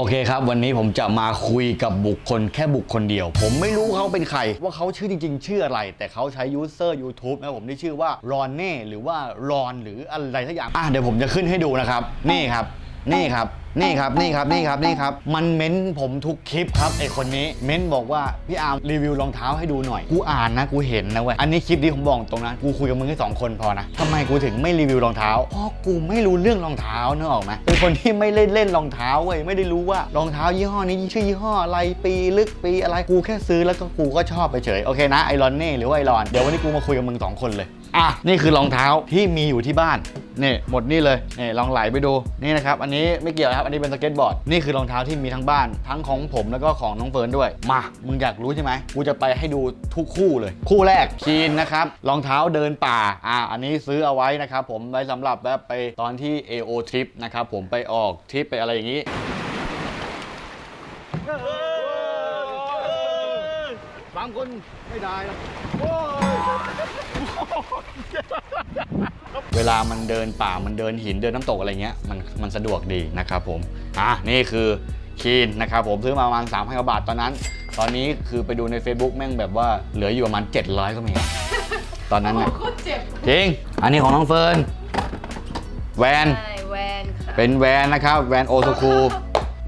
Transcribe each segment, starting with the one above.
โอเคครับ วันนี้ผมจะมาคุยกับบุคคลแค่บุคคลเดียว ผมไม่รู้เขาเป็นใคร ว่าเขาชื่อจริง ๆ ชื่ออะไร แต่เขาใช้ยูเซอร์ YouTube นะผมที่ชื่อว่ารอนเน่หรือว่ารอนหรืออะไรสักอย่างอะเดี๋ยวผมจะขึ้นให้ดูนะครับ นี่ครับ นี่ครับ นี่ครับ นี่ครับ นี่ครับ นี่ครับ มันเม้นผมทุกคลิปครับไอคนนี้ เม้นบอกว่าพี่อาร์มรีวิวรองเท้าให้ดูหน่อย กูอ่านนะ กูเห็นนะเว้ย อันนี้คลิปที่ผมบอกตรงนะ กูคุยกับมึงแค่สองคนพอนะทำไมกูถึงไม่รีวิวรองเท้า เพราะกูไม่รู้เรื่องรองเท้านึกออกไหมเป็นคนที่ไม่เล่นเล่นรองเท้าเว้ย ไม่ได้รู้ว่ารองเท้ายี่ห้อนี้ชื่อยี่ห้ออะไร ปีลึกปีอะไร กูแค่ซื้อแล้วก็กูก็ชอบไปเฉย โอเคนะไอรอนเน่หรือว่าไอรอน เดี๋ยววันนี้กูมาคุยกับมึงสองคนเลย อะนี่คือรองเท้าที่มีอยู่ที่บ้านนี่หมดนี่เลยนี่ลองไหลไปดูนี่นะครับอันนี้ไม่เกี่ยวนะครับอันนี้เป็นสเก็ตบอร์ดนี่คือรองเท้าที่มีทั้งบ้าน ทั้งของผมแล้วก็ของน้องเฟิร์นด้วย มามึงอยากรู้ใช่ไหมกูจะไปให้ดูทุกคู่เลย คู่แรกคีนนะครับรองเท้าเดินป่าอ่าอันนี้ซื้อเอาไว้นะครับผมไว้สำหรับแบบไปตอนที่ AO trip นะครับผมไปออกทริปไปอะไรอย่างนี้บางคนไม่ได้หรอก เวลามันเดินป่ามันเดินหินเดินน้ำตกอะไรเงี้ยมันมันสะดวกดีนะครับผมอะนี่คือคีนนะครับผมซื้อมาประมาณ3 0 0 0กว่าบาทตอนนั้น ตอนนี้คือไปดูใน Facebook แม่งแบบว่าเหลืออยู่ประมาณ 700 ก็มีอะตอนนั้นโอ้น่ะโคตรเจ็บจริง อันนี้ของน้องเฟิร์นแวน ใช่แวนค่ะเป็นแวนนะครับ แวนโอโซคู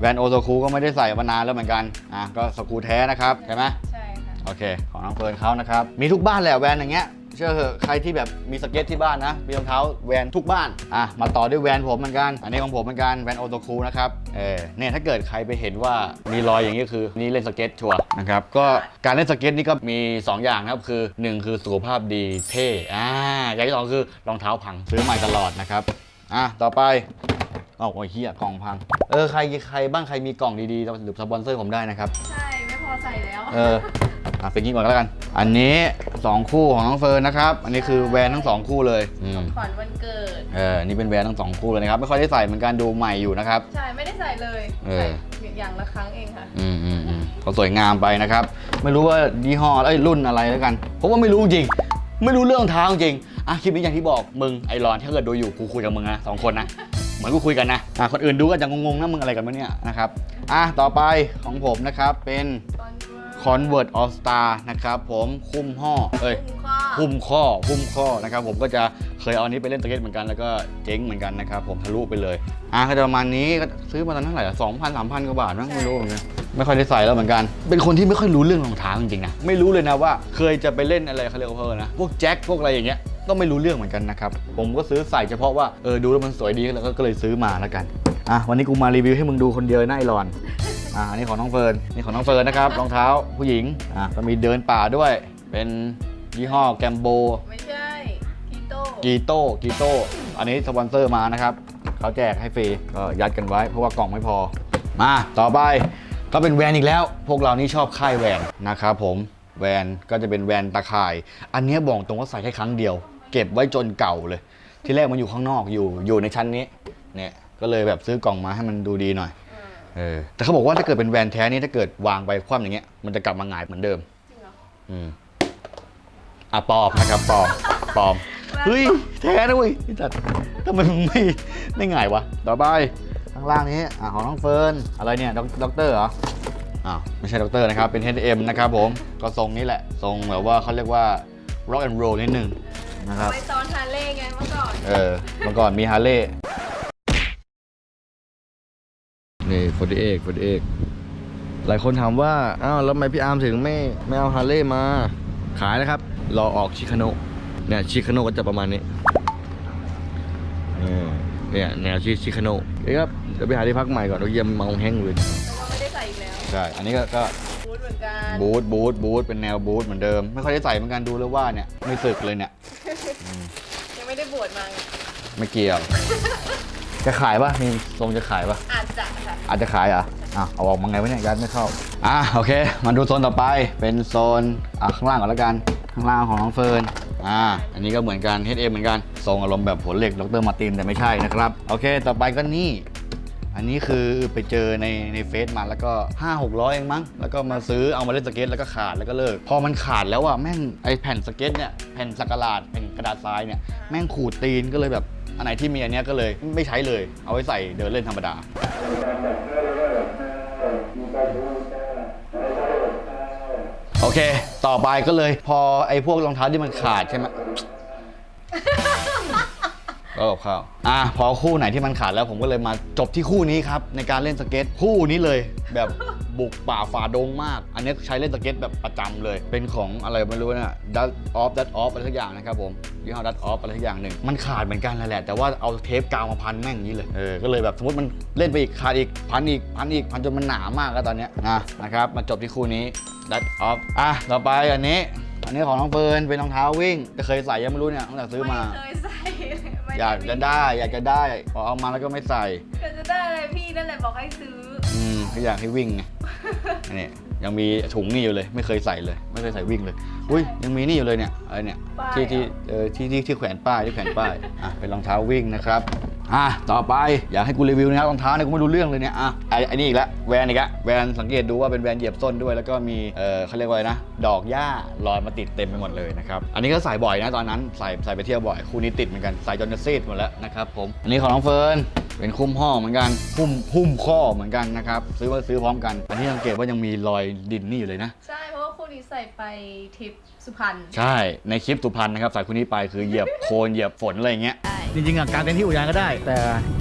แวนโอโซคูก็ไม่ได้ใส่มานานแล้วเหมือนกันอะก็สกรูแท้นะครับใช่ไหมใช่ค่ะ โอเค ของน้องเฟิร์นเขานะครับ มีทุกบ้านแหละแวนอย่างเงี้ยเชื่อเหอะใครที่แบบมีสเก็ตที่บ้านนะ มีรองเท้าแวนทุกบ้าน อะ มาต่อด้วยแวนผมเหมือนกัน อันนี้ของผมเหมือนกันแวนโอโตคูนะครับ เออ เนี่ยถ้าเกิดใครไปเห็นว่ามีรอยอย่างนี้คือ นี่เล่นสเก็ตชัวร์นะครับ ก็การเล่นสเก็ตนี่ก็มี 2 อย่างนะครับ คือ 1 คือสุขภาพดีเท่ อ่า อย่างที่สองคือรองเท้าพังซื้อใหม่ตลอดนะครับ อะ ต่อไปเอาโอ้ยเฮียกล่องพัง เออ ใครใครบ้างใครมีกล่องดีๆหรือสปอนเซอร์ผมได้นะครับ ใช่ ไม่พอใส่แล้ว เอออะเป็นกี้ก่อนก็แล้วกัน อันนี้ 2 คู่ของน้องเฟิร์นนะครับ อันนี้คือแวนทั้ง 2 คู่เลยอืมขวัญวันเกิด เออนี่เป็นแวนทั้ง2คู่เลยนะครับ ไม่ค่อยได้ใส่เหมือนกันดูใหม่อยู่นะครับ ใช่ ไม่ได้ใส่เลยเออ ใส่อย่างละครั้งเองค่ะ อืมอืมอืมก็สวยงามไปนะครับ ไม่รู้ว่ายี่ห้อเอ้ยรุ่นอะไรแล้วกันเพราะว่าไม่รู้จริง ไม่รู้เรื่องรองเท้าจริงอะคลิปนี้อย่างที่บอกมึงไอรอนถ้าเกิดดูอยู่กูคุยกับมึงนะสองคนนะเหมือนกูคุยกันนะอะคนอื่นดูก็จะงงๆนะมึงอะไรกันวะเนี่ยนะครับอะต่อไปของผมนะครับเป็น Convert All Star นะครับผมคุ้มห่อเอ้ยคุ้มข้อหุ้มข้อหุ้มข้อนะครับผมก็จะเคยเอาอันนี้ไปเล่นสเก็ตเหมือนกันแล้วก็เจ๊งเหมือนกันนะครับผมทะลุไปเลยอะก็จะประมาณนี้ก็ซื้อมาตอนเท่าไหร่สองพันสามพันกว่าบาทมั้งไม่รู้เหมือนกันไม่ค่อยได้ใส่แล้วเหมือนกัน เป็นคนที่ไม่ค่อยรู้เรื่องรองเท้าจริงๆนะไม่รู้เลยนะว่าเคยจะไปเล่นอะไรเขาเรียกว่าเพอนะพวกแจ็คพวกอะไรอย่างเงี้ยก็ไม่รู้เรื่องเหมือนกันนะครับผมก็ซื้อใส่เฉพาะว่าเออดูแล้วมันสวยดีแล้วก็เลยซื้อมาแล้วกัน อะวันนี้กูมารีวิวให้มึงดูคนเดียวนะไอรอนอ่าอันนี้ของน้องเฟิร์นนี่ของน้องเฟิร์นนะครับรองเท้าผู้หญิงอะก็มีเดินป่าด้วย เป็นยี่ห้อแกมโบไม่ใช่กีโต้กีโต้กีโต้อันนี้สปอนเซอร์มานะครับเขาแจกให้ฟรีก็ยัดกันไว้ เพราะว่ากล่องไม่พอ มาต่อไปก็เป็นแวนอีกแล้ว พวกเรานี่ชอบค่ายแวนนะครับผมแวนก็จะเป็นแวนตะข่าย อันเนี้ยบอกตรงว่าใส่แค่ครั้งเดียว เก็บไว้จนเก่าเลย ที่แรกมันอยู่ข้างนอกอยู่อยู่ในชั้นนี้เนี่ย ก็เลยแบบซื้อกล่องมาให้มันดูดีหน่อยเออแต่เขาบอกว่าถ้าเกิดเป็นแวนแท้นี่ถ้าเกิดวางไปคว่ำอย่างเงี้ยมันจะกลับมาหงายเหมือนเดิม จริงเหรอ อืมอะปลอมนะครับปลอมปลอมเฮ้ยแท้นะเว้ยแต่ทำไมมึงไม่ไม่หงายวะต่อไปข้างล่างนี้อะของน้องเฟิร์นอะไรเนี่ยด็อกด็อกเตอร์เหรออ้าวไม่ใช่ด็อกเตอร์นะครับเป็น H&M นะครับผมก็ทรงนี้แหละ ทรงแบบว่าเขาเรียกว่า rock and roll นิดนึงนะครับ ไว้ตอนฮาร์เลย์ไงเมื่อก่อน เออเมื่อก่อนมีฮาร์เลย์นี่ ฟอร์ดเอกฟอร์ดเอกหลายคนถามว่า อ้าว แล้วทำไมพี่อาร์มถึงไม่ไม่เอาฮาร์เลย์มา ขายนะครับ รอออกชิคาโนเนี่ยชิคาโนก็จะประมาณนี้เออเนี่ยแนวชิชิคาโนเดี๋ยวครับเดี๋ยวไปหาที่พักใหม่ก่อนเดี๋ยวเยี่ยมเมาแห้งเลยแล้วก็ไม่ได้ใส่อีกแล้ว ใช่ อันนี้ก็ก็บูทเหมือนกันบูทบูทบูทเป็นแนวบูทเหมือนเดิม ไม่ค่อยได้ใส่เหมือนกันดูแล้วว่าเนี่ยไม่สึกเลยเนี่ยยังไม่ได้บวชมาไงไม่เกี่ยว จะขายปะมีทรงจะขายปะอาจจะค่ะอาจจะขายเหรอะอะเอาออกมาไงวะเนี่ยยัดไม่เข้าอะโอเค มาดูโซนต่อไปเป็นโซนอะข้างล่างก่อนแล้วกันข้างล่างของน้องเฟิร์นอ่าอันนี้ก็เหมือนกัน H&M เหมือนกันทรงอารมณ์แบบผลเหล็กดรมาร์ตินแต่ไม่ใช่นะครับโอเค ต่อไปก็นี่ อันนี้คือไปเจอในในเฟซมาแล้วก็ 5 6 0 0 เองมั้ง แล้วก็มาซื้อเอามาเล่นสเก็ตแล้วก็ขาดแล้วก็เลิก พอมันขาดแล้วอะแม่งไอแผ่นสเก็ตเนี่ยแผ่นสักกะลาดแผ่นกระดาษทรายเนี่ยแม่งขูดตีนก็เลยแบบ อันไหนที่มีอันนี้ก็เลยไม่ใช้เลย เอาไว้ใส่เดินเล่นธรรมดา โอเค ต่อไปก็เลยพอไอ้พวกรองเท้าที่มันขาดใช่ไหมก็กัข้าวอะพอคู่ไหนที่มันขาดแล้วผมก็เลยมาจบที่คู่นี้ครับ ในการเล่นสเก็ตคู่นี้เลยแบบ บุกป่าฝ่าดงมาก อันนี้ใช้เล่นสเก็ตแบบประจำเลย เป็นของอะไรไม่รู้นะดัตออฟดัตออฟอะไรสักอย่างนะครับผมยี่ห้อดัตออฟอะไรสักอย่างหนึ่งมันขาดเหมือนกันแหละแต่ว่าเอาเทปกาวมาพันแม่งอย่างนี้เลยเออก็เลยแบบสมมติมันเล่นไปอีกขาดอีกพันอีกพันอีกพันจนมันหนามากแล้วตอนเนี้ยนะนะครับมาจบที่คู่นี้ดัตออฟอะต่อไปอันนี้อันนี้ของน้องเฟิร์นเป็นรองเท้าวิ่งจะเคยใส่ยังไม่รู้เนี่ยตั้งแต่ซื้อมาไม่เคยใส่ไม่อยากจะได้อยากจะได้พอเอามาแล้วก็ไม่ใส่อยากจะได้อะไรพี่นั่นแหละบอกให้ซื้อ อืมก็อยากให้วิ่งไงอันนี้ยังมีถุงนี่อยู่เลย ไม่เคยใส่เลย ไม่เคยใส่วิ่งเลย อุ้ยยังมีนี่อยู่เลยเนี่ยอะไรเนี่ยป้ายที่ที่เหรอ เออที่ที่ที่แขวนป้ายที่แขวนป้ายอะเป็นรองเท้าวิ่งนะครับอะต่อไปอยากให้กูรีวิวนะครับรองเท้าเนี่ยกูไม่รู้เรื่องเลยเนี่ยอะไอ้ไอ้นี่อีกแล้วแวนอีกแล้วแวนสังเกตดูว่าเป็นแวนเหยียบส้นด้วย แล้วก็มีเออเขาเรียกว่าอะไรนะ ดอกหญ้าลอยมาติดเต็มไปหมดเลยนะครับอันนี้ก็ใส่บ่อยนะตอนนั้นใส่ใส่ไปเที่ยวบ่อยคู่นี้ติดเหมือนกันใส่จนจะซีดหมดแล้วนะครับผมอันนี้ของน้องเฟิร์น เป็นคุ้มห่อเหมือนกันหุ้มหุ้มข้อเหมือนกันนะครับ ซื้อมาซื้อพร้อมกัน อันนี้สังเกตว่ายังมีรอยดินนี่อยู่เลยนะ ใช่ เพราะว่าคู่นี้ใส่ไปทริปสุพรรณใช่ ในคลิปสุพรรณนะครับใส่คู่นี้ไปคือเหยียบโคลนเหยียบฝนอะไรอย่างเงี้ย ใช่จริงๆอะการเต้นที่อุทยานก็ได้ แต่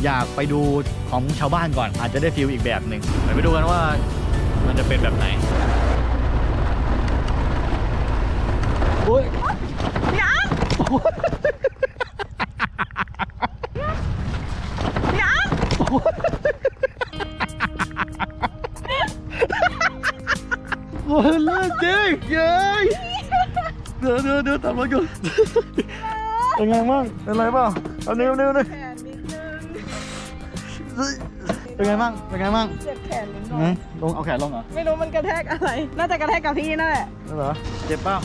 อยากไปดูของชาวบ้านก่อน อาจจะได้ฟิลอีกแบบหนึ่งไปไปดูกันว่ามันจะเป็นแบบไหนโอ้ย โอ้ยเลิศจริงเย้ยเดี๋ยวเดี๋ยวเดี๋ยวตัดมาก่อนเป็นไงบ้างเป็นไรเปล่าเอานิ้วนิ้วนิ้วแขนนิดนึงเป็นไงบ้างเป็นไงบ้างเจ็บแขนนิดหน่อหืยมลงเอาแขนลงเหรอไม่รู้มันกระแทกอะไร น่าจะกระแทกกับพี่นั่นแหละนั่นเหรอเจ็บเปล่า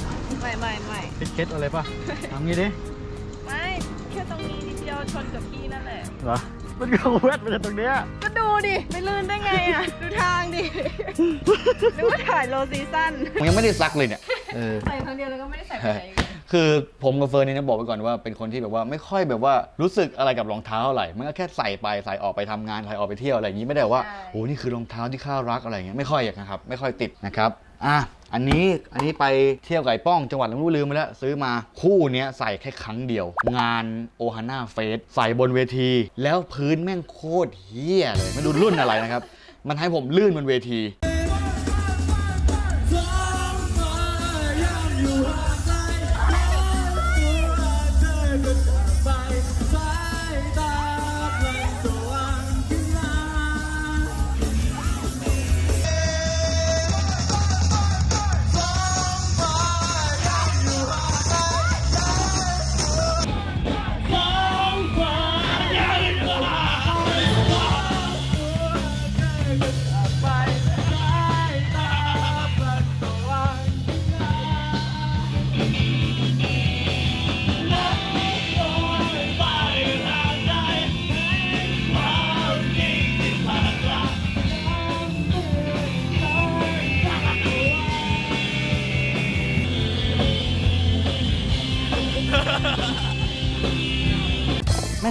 ไม่ไม่ไม่เคล็ดเคล็ดอะไรป่ะทำงี้ดิไม่แค่ตรงนี้นิดเดียวชนกับพี่นั่นแหละเหรอ มันก็แวดมาจากตรงเนี้ยก็ดูดิไม่ลื่นได้ไงอะ ดูทางดินึกว่าถ่ายโลซีซั่นผมยังไม่ได้ซักเลยเนี่ยเออ ใส่ครั้งเดียวแล้วก็ไม่ได้ใส่ไปไหนอีกเลยคือผมกับเฟิร์นนี่นะบอกไปก่อนว่าเป็นคนที่แบบว่าไม่ค่อยแบบว่ารู้สึกอะไรกับรองเท้าเท่าไหร่มันก็แค่ใส่ไปใส่ออกไปทำงานใส่ออกไปเที่ยวอะไรอย่างนี้ไม่ได้ว่าใช่โอ้นี่คือรองเท้าที่ข้ารักอะไรอย่างเงี้ยไม่ค่อยอย่างนะครับไม่ค่อยติดนะครับอะ อันนี้อันนี้ไปเที่ยวไก่ป้องจังหวัดลำพูลืมไปแล้ว ซื้อมาคู่เนี้ยใส่แค่ครั้งเดียว งานโอฮาน่าเฟสใส่บนเวที แล้วพื้นแม่งโคตรเฮี้ยเลยไม่รู้รุ่นอะไรนะครับ มันให้ผมลื่นบนเวที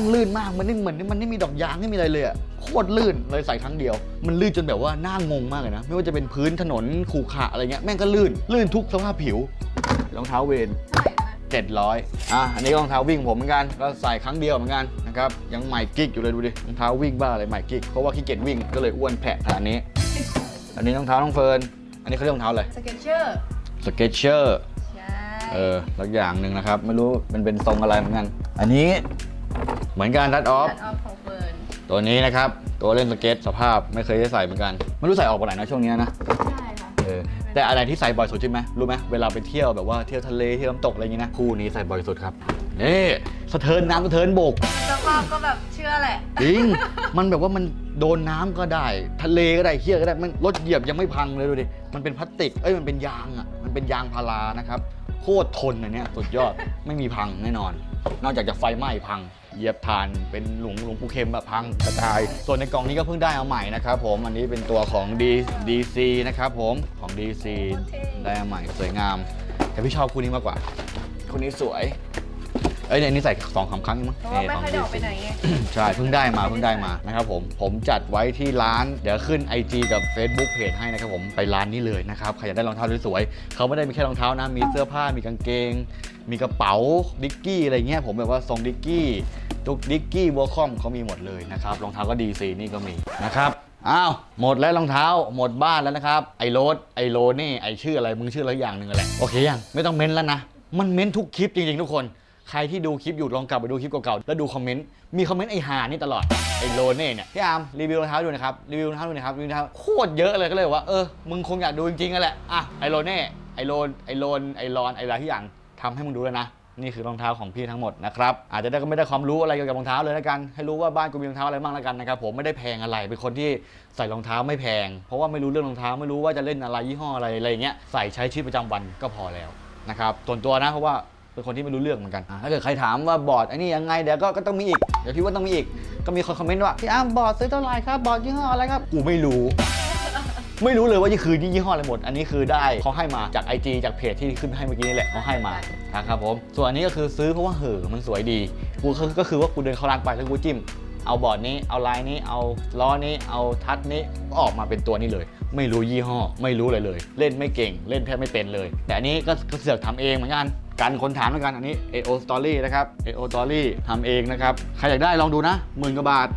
งลื่นมากมันนี่เหมือนมันไม่มีดอกยางไม่มีอะไรเลยอะโคตรลื่นเลยใส่ครั้งเดียว มันลื่นจนแบบว่าหน้างงมากเลยนะ ไม่ว่าจะเป็นพื้นถนนขูขระอะไรเงี้ยแม่งก็ลื่น ลื่นทุกสภาพผิวรองเท้าเวนเท่าไหร่นะ700อะอันนี้ก็รองเท้าวิ่งผมเหมือนกันก็ใส่ครั้งเดียวเหมือนกันนะครับยังใหม่กิ๊กอยู่เลยดูดิรองเท้าวิ่งบ้าอะไรใหม่กิ๊กเพราะว่าขี้เกียจวิ่งก็เลยอ้วนแผะขนาดนี้ อันนี้รองเท้าน้องเฟิร์นอันนี้เขาเรียกรองเท้าอะไรสเก็ตเชอร์สเก็ตเชอร์ใช่เออสักอย่างหนึ่งนะครับ ไม่รู้มันเป็นทรงอะไรเหมือนกัน อันนี้ เหมือนกันดัดออฟตัดออฟของเฟิร์นตัวนี้นะครับ ตัวเล่นสเก็ตสภาพไม่เคยได้ใส่เหมือนกัน ไม่รู้ใส่ออกไปไหนนะช่วงนี้นะ ใช่ค่ะเออ แต่อะไรที่ใส่บ่อยสุดใช่ไหมรู้ไหมเวลาไปเที่ยวแบบว่าเที่ยวทะเลเที่ยวน้ำตกอะไรอย่างงี้นะ คู่นี้ใส่บ่อยสุดครับ นี่สะเทินน้ำสะเทินบก สภาพก็แบบเชื่อแหละ จริง มันแบบว่ามันโดนน้ำก็ได้ ทะเลก็ได้เที่ยวก็ได้มันรถเหยียบยังไม่พังเลยดูดิ มันเป็นพลาสติก เอ้ย มันเป็นยางอะ มันเป็นยางพารานะครับ โคตรทนอันเนี้ยสุดยอด ไม่มีพังแน่นอน นอกจากจะไฟไหม้พัง เหยียบทานเป็นหลวงหลวงปู่เข็มแบบพังกระจาย ส่วนในกล่องนี้ก็เพิ่งได้เอาใหม่นะครับผม อันนี้เป็นตัวของ D DC นะครับผมของ DC โอเคได้เอาใหม่สวยงาม แต่พี่ชอบคู่นี้มากกว่าคู่นี้สวย เอ้ยเนี่ยอันนี่ใส่สองสามครั้งเองมั้งเพราะว่าไม่ขงค่อยได้ออกไปไหนไง ใช่เพิ่งได้มาเพิ่งได้มานะครับผมผมจัดไว้ที่ร้าน เดี๋ยวขึ้น IG กับ Facebook เพจให้นะครับผมไปร้านนี้เลยนะครับใครอยากได้รองเท้าสวยๆเขาไม่ได้มีแค่รองเท้านะมีเสื้อผ้ามีกางเกง มีกระเป๋าดิกกี้อะไรเงี้ยผมแบบว่าทรงดิกกี้ตุกดิกกี้บัวคอมเขามีหมดเลยนะครับรองเท้าก็ดีซีนี่ก็มีนะครับอ้าวหมดแล้วรองเท้าหมดบ้านแล้วนะครับไอโรสไอโรนี่ไอชื่ออะไรมึงชื่ออะไรอย่างหนึ่งแหละโอเคยังไม่ต้องเม้นแล้วนะมันเม้นทุกคลิปจริงๆทุกคน ใครที่ดูคลิปอยู่ลองกลับไปดูคลิปเก่าๆแล้วดูคอมเมนต์มีคอมเมนต์ไอหานี่ตลอดไอโลเน่เนี่ยพี่อาร์มรีวิวรองเท้าดูนะครับรีวิวรองเท้าดูนะครับรีวิวรองเท้าโคตรเยอะเลยก็เลยว่าเออมึงคงอยากดูจริงๆกันแหละอะไอโลเน่ไอโลนไอโลนไอรอนไออะไรที่อย่างทำให้มึงดูแล้วนะนี่คือรองเท้าของพี่ทั้งหมดนะครับอาจจะได้ก็ไม่ได้ความรู้อะไรเกี่ยวกับรองเท้าเลยแล้วกัน ให้รู้ว่าบ้านกูมีรองเท้าอะไรบ้างแล้วกันนะครับผมไม่ได้แพงอะไรเป็นคนที่ใส่รองเท้าไม่แพง เพราะว่าไม่รู้เรื่องรองเท้าไม่รู้ว่าจะเล่นอะไรยี่ห้ออะไรอะไรอย่างเงี้ยใส่ใช้ชีวิตประจำวันก็พอแล้วนะครับส่วนตัวนะเพราะว่า เป็นคนที่ไม่รู้เรื่องเหมือนกันอะถ้าเกิดใครถามว่าบอร์ดไอ้นี่ยังไงเดี๋ยวก็ก็ต้องมีอีก เดี๋ยวพี่ว่าต้องมีอีก ก็มีคนคอมเมนต์ว่าพี่อ้ามบอร์ดซื้อเท่าไหร่ครับ บอร์ดยี่ห้ออะไรครับ กูไม่รู้ ไม่รู้เลยว่านี่คือยี่ห้ออะไรหมด อันนี้คือได้เขาให้มาจาก IG จากเพจที่ขึ้นให้เมื่อกี้นี่แหละเขาให้มานะครับผม ส่วนอันนี้ก็คือซื้อเพราะว่าเหอะมันสวยดี กูก็ก็คือว่ากูเดินเข้าร้านไปแล้วกูจิ้ม เอาบอร์ดนี้ เอาลายนี้ เอาล้อนี้ เอาทัชนี้ก็ออกมาเป็นตัวนี้เลย ไม่รู้ยี่ห้อ ไม่รู้อะไรเลย เล่นไม่เก่ง เล่นแทบไม่เป็นเลย แต่อันนี้ก็ก็เสือกทำเองเหมือนกัน กันคนถามเหมือนกันอันนี้ AO Story นะครับ AO Story ทำเองนะครับ ใครอยากได้ลองดูนะหมื่นกว่าบาท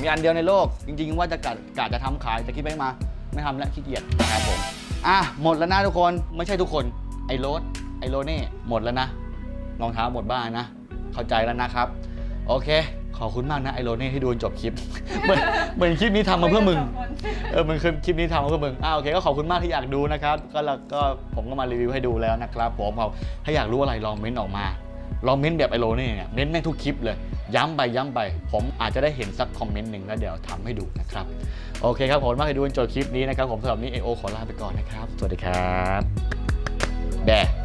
มีอันเดียวในโลก จริง ๆ ว่าจะกะกะจะทำขายแต่คิดไม่มา ไม่ทำแล้วขี้เกียจนะครับผม อะ หมดแล้วนะทุกคนไม่ใช่ทุกคนไอโรสไอโรเน่หมดแล้วนะรองเท้าหมดบ้านนะ เข้าใจแล้วนะครับ โอเค ขอบคุณมากนะไอโรเน่ที่ดูจนจบคลิป เหมือนเหมือนคลิปนี้ทำมาเพื่อมึง เออมันคือคลิปนี้ทำมาเพื่อมึงอ่าโอเคก็ขอบคุณมากที่อยากดูนะครับ ก็แล้วก็ผมก็มารีวิวให้ดูแล้วนะครับผมเอาถ้าอยากรู้อะไรลองเม้นต์ออกมา ลองเม้นต์แบบไอโรเน่เนี่ยเม้นต์ในทุกคลิปเลย ย้ำไปย้ำไป ผมอาจจะได้เห็นสักคอมเมนต์หนึ่งแล้วเดี๋ยวทำให้ดูนะครับ โอเคครับผมมากที่ดูจนจบคลิปนี้นะครับผมสำหรับนี้เอโอขอลาไปก่อนนะครับ สวัสดีครับแบะ